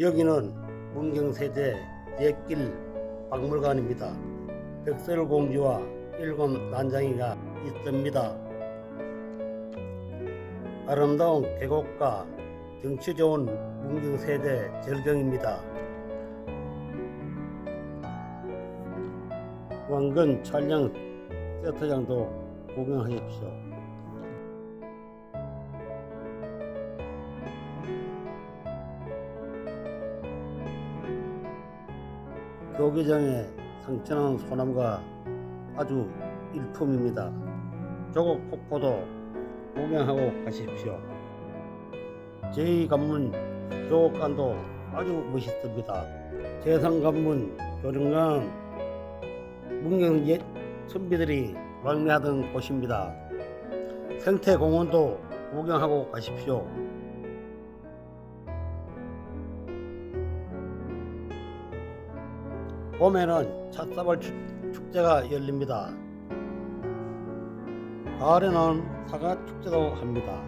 여기는 문경세제 옛길 박물관입니다. 백설공주와 일곱 난장이가 있습니다. 아름다운 계곡과 경치 좋은 문경세제 절경입니다. 왕건 촬영 세트장도 구경하십시오. 교계장의 상처난 소나무가 아주 일품입니다. 조국 폭포도 구경하고 가십시오. 제2관문 조국관도 아주 멋있습니다. 제3관문 조령강 문경 옛 선비들이 왕래하던 곳입니다. 생태공원도 구경하고 가십시오. 봄에는 찻사발 축- 축제가 열립니다. 가을에는 사과 축제도 합니다.